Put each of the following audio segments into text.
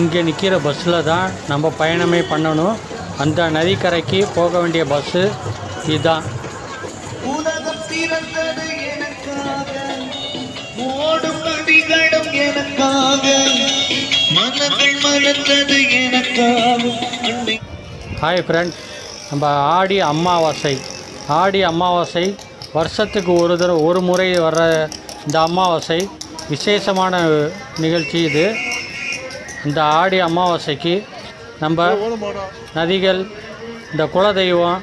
இங்கே நிற்கிற பஸ்ஸில் தான் நம்ம பயணமே பண்ணணும். அந்த நதிக்கரைக்கு போக வேண்டிய பஸ்ஸு இதுதான் ஹாய் ஃப்ரெண்ட் நம்ம ஆடி அமாவாசை. ஆடி அமாவாசை வருஷத்துக்கு ஒரு தடவை ஒரு முறை வர்ற இந்த அமாவாசை விசேஷமான நிகழ்ச்சி இது. இந்த ஆடி அமாவாசைக்கு நம்ம நதிகள் இந்த குலதெய்வம்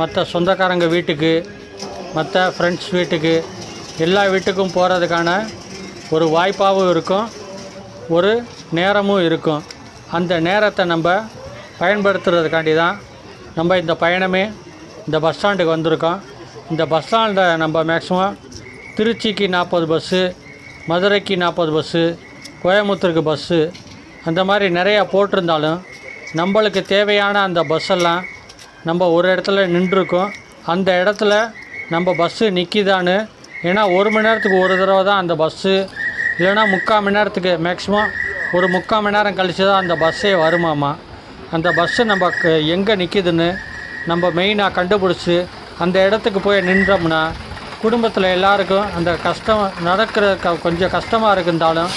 மற்ற சொந்தக்காரங்க வீட்டுக்கு மற்ற ஃப்ரெண்ட்ஸ் வீட்டுக்கு எல்லா வீட்டுக்கும் போகிறதுக்கான ஒரு வாய்ப்பாகவும் இருக்கும் ஒரு நேரமும் இருக்கும். அந்த நேரத்தை நம்ம பயன்படுத்துறதுக்காண்டி தான் நம்ம இந்த பயணமே இந்த பஸ் ஸ்டாண்டுக்கு வந்திருக்கோம். இந்த பஸ் ஸ்டாண்டை நம்ம மேக்ஸிமம் திருச்சிக்கு நாற்பது பஸ்ஸு மதுரைக்கு நாற்பது பஸ்ஸு கோயம்புத்தூருக்கு பஸ்ஸு அந்த மாதிரி நிறையா போட்டிருந்தாலும் நம்மளுக்கு தேவையான அந்த பஸ்ஸெல்லாம் நம்ம ஒரு இடத்துல நின்றுருக்கோம். அந்த இடத்துல நம்ம பஸ்ஸு நிற்கிதான்னு ஏன்னா ஒரு மணி நேரத்துக்கு ஒரு தடவை தான் அந்த பஸ்ஸு இல்லைன்னா முக்கால் மணி நேரத்துக்கு மேக்ஸிமம் ஒரு முக்கால் மணி நேரம் கழித்து தான் அந்த பஸ்ஸே வருமாமா. அந்த பஸ்ஸு நம்ம எங்கே நிற்கிதுன்னு நம்ம மெயினாக கண்டுபிடிச்சி அந்த இடத்துக்கு போய் நின்றோம்னா குடும்பத்தில் எல்லாருக்கும் அந்த கஷ்டம் நடக்கிற க கொஞ்சம் கஷ்டமாக இருந்தாலும்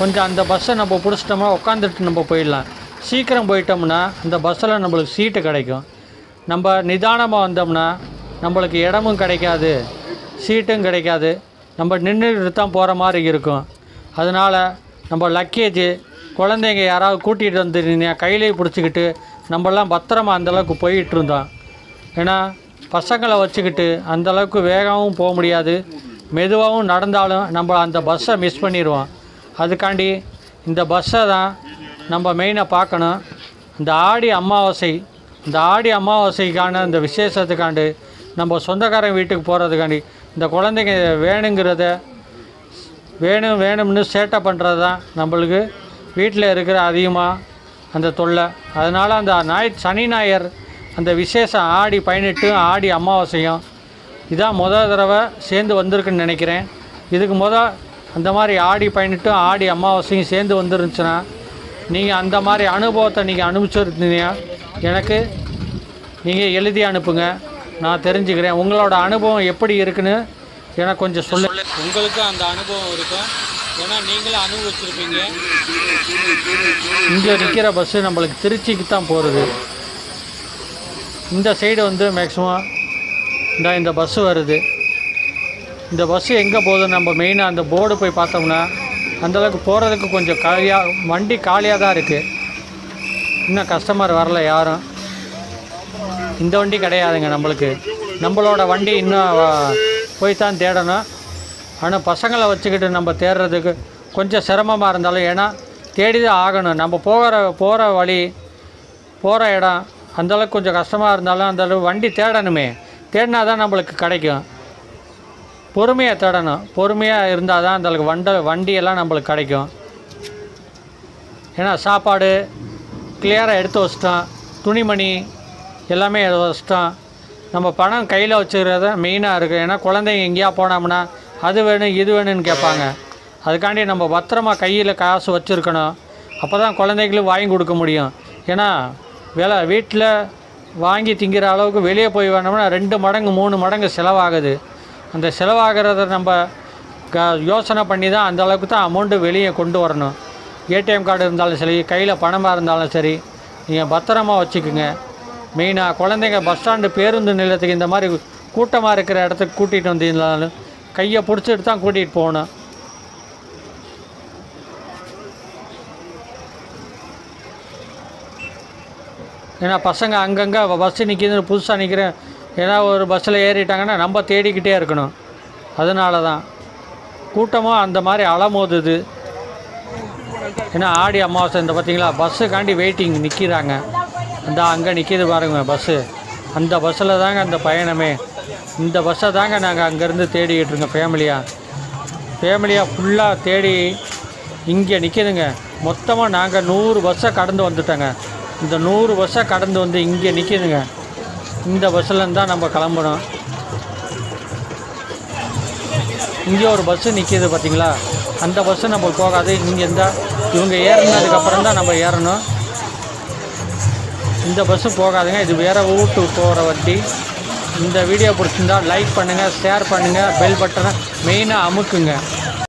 கொஞ்சம் அந்த பஸ்ஸை நம்ம பிடிச்சிட்டோம்னா உட்காந்துட்டு நம்ம போயிடலாம். சீக்கிரம் போயிட்டோம்னா அந்த பஸ்ஸில் நம்மளுக்கு சீட்டு கிடைக்கும். நம்ம நிதானமாக வந்தோம்னா நம்மளுக்கு இடமும் கிடைக்காது சீட்டும் கிடைக்காது. நம்ம நின்றுட்டு தான் போகிற மாதிரி இருக்கும். அதனால் நம்ம லக்கேஜ் குழந்தைங்க யாராவது கூட்டிகிட்டு வந்துருந்தீங்க கையிலே பிடிச்சிக்கிட்டு நம்மலாம் பத்திரமா அந்தளவுக்கு போயிட்டு இருந்தோம். ஏன்னா பசங்களை வச்சுக்கிட்டு அந்தளவுக்கு வேகமாகவும் போக முடியாது. மெதுவாகவும் நடந்தாலும் நம்ம அந்த பஸ்ஸை மிஸ் பண்ணிடுவோம். அதுக்காண்டி இந்த பஸ்ஸை தான் நம்ம மெயினாக பார்க்கணும். இந்த ஆடி அமாவாசை இந்த ஆடி அமாவாசைக்கான இந்த விசேஷத்துக்காண்டு நம்ம சொந்தக்காரன் வீட்டுக்கு போகிறதுக்காண்டி இந்த குழந்தைங்க வேணுங்கிறத வேணும் வேணும்னு சேட்டை பண்ணுறது தான் நம்மளுக்கு வீட்டில் இருக்கிற அதிகமாக அந்த தொல்லை. அதனால் அந்த ஞாய் சனி ஞாயிறு அந்த விசேஷம் ஆடி பதினெட்டு ஆடி அமாவாசையும் இதான் முதல் தடவை சேர்ந்து வந்திருக்குன்னு நினைக்கிறேன். இதுக்கு முத அந்த மாதிரி ஆடி பதினெட்டும் ஆடி அமாவாசையும் சேர்ந்து வந்துருந்துச்சுன்னா நீங்கள் அந்த மாதிரி அனுபவத்தை நீங்கள் அனுபவிச்சிருந்தீங்க. எனக்கு நீங்கள் எழுதி அனுப்புங்க. நான் தெரிஞ்சுக்கிறேன். உங்களோட அனுபவம் எப்படி இருக்குன்னு எனக்கு கொஞ்சம் சொல்லு. உங்களுக்கும் அந்த அனுபவம் இருக்கும். ஏன்னா நீங்களும் அனுபவிச்சிருப்பீங்க. இங்கே நிற்கிற பஸ்ஸு நம்மளுக்கு திருச்சிக்கு தான் போகிறது இந்த சைடு வந்து மேக்ஸிமம் இந்த இந்த பஸ்ஸு வருது. இந்த பஸ்ஸு எங்கே போகுதுன்னு நம்ம மெயினாக அந்த போர்டு போய் பார்த்தோம்னா அந்தளவுக்கு போகிறதுக்கு கொஞ்சம் காலியாக வண்டி காலியாக தான் இருக்குது இன்னும் கஸ்டமர் வரல யாரும். இந்த வண்டி கிடையாதுங்க நம்மளுக்கு. நம்மளோட வண்டி இன்னும் போய் தான் தேடணும். ஆனால் பசங்களை வச்சுக்கிட்டு நம்ம தேடுறதுக்கு கொஞ்சம் சிரமமாக இருந்தாலும் ஏன்னா தேடி தான் ஆகணும். நம்ம போகிற போகிற வழி போகிற இடம் அந்தளவுக்கு கொஞ்சம் கஷ்டமாக இருந்தாலும் அந்தளவுக்கு வண்டி தேடணுமே. தேடினா தான் நம்மளுக்கு கிடைக்கும். பொறுமையாக தேடணும். பொறுமையாக இருந்தால் தான் அந்தளவுக்கு வண்ட வண்டியெல்லாம் நம்மளுக்கு கிடைக்கும். ஏன்னா சாப்பாடு கிளியராக எடுத்து வச்சிட்டோம். துணிமணி எல்லாமே எடுத்து வச்சிட்டோம். நம்ம பணம் கையில் வச்சுக்கிறத மெயினாக இருக்குது ஏன்னா குழந்தைங்க எங்கேயா போனோம்னா அது வேணும் இது வேணும்னு கேட்பாங்க. அதுக்காண்டி நம்ம பத்திரமா கையில் காசு வச்சுருக்கணும். அப்போ தான் குழந்தைங்களுக்கு வாங்கி கொடுக்க முடியும். ஏன்னா விலை வீட்டில் வாங்கி திங்கிற அளவுக்கு வெளியே போய் வேணோம்னா ரெண்டு மடங்கு மூணு மடங்கு செலவாகுது. அந்த செலவாகிறத நம்ம க யோசனை பண்ணி தான் அந்த அளவுக்கு தான் அமௌண்ட்டு வெளியே கொண்டு வரணும். ஏடிஎம் கார்டு இருந்தாலும் சரி கையில் பணமாக இருந்தாலும் சரி நீங்கள் பத்திரமா வச்சுக்குங்க. மெயினாக குழந்தைங்க பஸ் ஸ்டாண்டு பேருந்து நிலையத்துக்கு இந்த மாதிரி கூட்டமாக இருக்கிற இடத்துக்கு கூட்டிகிட்டு வந்தீங்கனாலும் கையை பிடிச்சிட்டு தான் கூட்டிகிட்டு போகணும். ஏன்னா பசங்க அங்கங்கே பஸ்ஸு நிற்கிதுன்னு புதுசாக நிற்கிறேன் ஏன்னா ஒரு பஸ்ஸில் ஏறிட்டாங்கன்னா நம்ம தேடிக்கிட்டே இருக்கணும். அதனால தான் கூட்டமும் அந்த மாதிரி அலமோதுது. ஏன்னா ஆடி அமாவாசை இந்த பார்த்தீங்களா பஸ்ஸுக்காண்டி வெயிட்டிங் நிற்கிறாங்க அந்த அங்கே நிற்கிது பாருங்க பஸ்ஸு அந்த பஸ்ஸில் தாங்க அந்த பயணமே. இந்த பஸ்ஸை தாங்க நாங்கள் அங்கேருந்து தேடிக்கிட்டு இருக்கோம் ஃபேமிலியாக ஃபேமிலியாக ஃபுல்லாக தேடி இங்கே நிற்கிதுங்க மொத்தமாக நாங்கள் நூறு பஸ்ஸை கடந்து வந்துட்டோங்க. இந்த நூறு பஸ்ஸை கடந்து வந்து இங்கே நிற்கிதுங்க இந்த பஸ்ஸில் தான் நம்ம கிளம்பணும் இங்கே ஒரு பஸ்ஸு நிற்கிது பார்த்தீங்களா அந்த பஸ்ஸு நம்ம போகாது. இங்கே இருந்தால் இவங்க ஏறினதுக்கப்புறம் தான் நம்ம ஏறணும். இந்த பஸ்ஸு போகாதுங்க. இது வேறு ஊருக்கு போகிற வண்டி. இந்த வீடியோ பிடிச்சிருந்தா லைக் பண்ணுங்கள் ஷேர் பண்ணுங்கள் பெல் பட்டனை மெயினாக அமுக்குங்க.